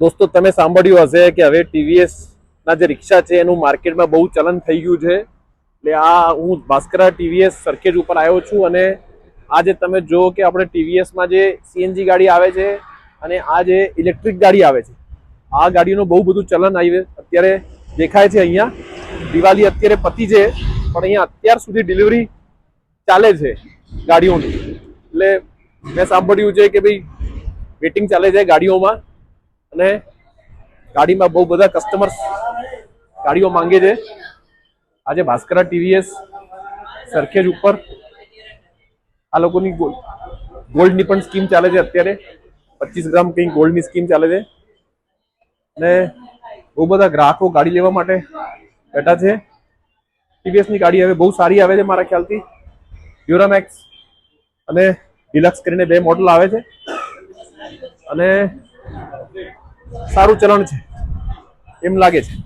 દોસ્તો, તમે સાંભળ્યું હશે કે હવે ટીવીએસ ના જે રિક્ષા છે, એનું માર્કેટમાં બહુ ચલન થઈ ગયું છે. એટલે આ હું ભાસ્કરા ટીવીએસ સરખેજ ઉપર આવ્યો છું અને આ જે તમે જો કે આપણે ટીવીએસમાં જે સીએનજી ગાડી આવે છે અને આ જે ઇલેક્ટ્રિક ગાડી આવે છે, આ ગાડીનું બહુ બધું ચલન આવી અત્યારે દેખાય છે અહીંયા. દિવાળી અત્યારે પતી છે, પણ અહીંયા અત્યાર સુધી ડિલિવરી ચાલે છે ગાડીઓની. એટલે મેં સાંભળ્યું છે કે ભાઈ વેટિંગ ચાલે છે ગાડીઓમાં. અને ગાડીમાં બહુ બધા કસ્ટમર્સ ગાડીઓ માંગે છે. આજે ભાસ્કરા ટીવીએસ સરખેજ ઉપર આ લોકોની ગોલ્ડની પણ સ્કીમ ચાલે છે અત્યારે. પચીસ ગ્રામ કંઈક ગોલ્ડની સ્કીમ ચાલે છે. અને બહુ બધા ગ્રાહકો ગાડી લેવા માટે બેઠા છે. ટીવીએસની ગાડી હવે બહુ સારી આવે છે મારા ખ્યાલથી. ડ્યુરામેક્સ અને ડિલક્સ કરીને બે મોડલ આવે છે. અને સારું ચલણ છે. એમ લાગે છે.